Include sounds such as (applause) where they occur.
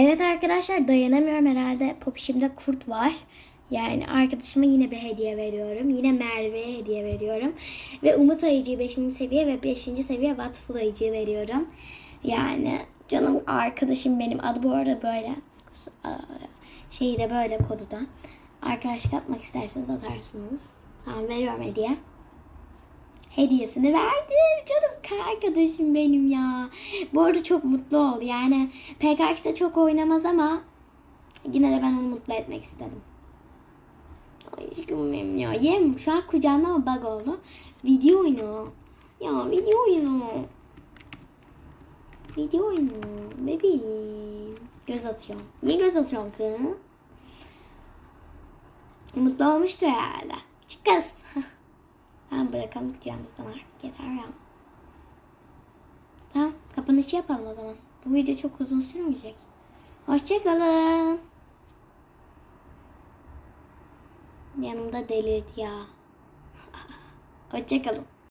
Evet arkadaşlar dayanamıyorum herhalde. Popişimde kurt var. Yani arkadaşıma yine bir hediye veriyorum. Yine Merve'ye hediye veriyorum. Ve Umut Ayıcı'yı 5. seviye ve 5. seviye Wattful Ayıcı'yı veriyorum. Yani canım arkadaşım benim. Adı bu arada böyle. Şeyi de böyle kodu da. Arkadaşlık atmak isterseniz atarsınız. Tamam veriyorum hediye. Hediyesini verdim. Canım arkadaşım benim ya. Bu arada çok mutlu oldu. Yani PKX'de çok oynamaz ama yine de ben onu mutlu etmek istedim. Ay aşkım benim ya. Yem şu an kucağında ama bug oldu. Video oyunu. Ya video oyunu. Video oyunu. Bebeğim. Göz atıyorum. Niye göz atıyorum kız? Mutlu olmuştur herhalde. Çık kız. (laughs) Bırakalım kucağımızdan artık yeter ya. Tamam kapanışı yapalım o zaman. Bu video çok uzun sürmeyecek. Hoşçakalın. Yanımda delirdi ya. (laughs) Hoşçakalın.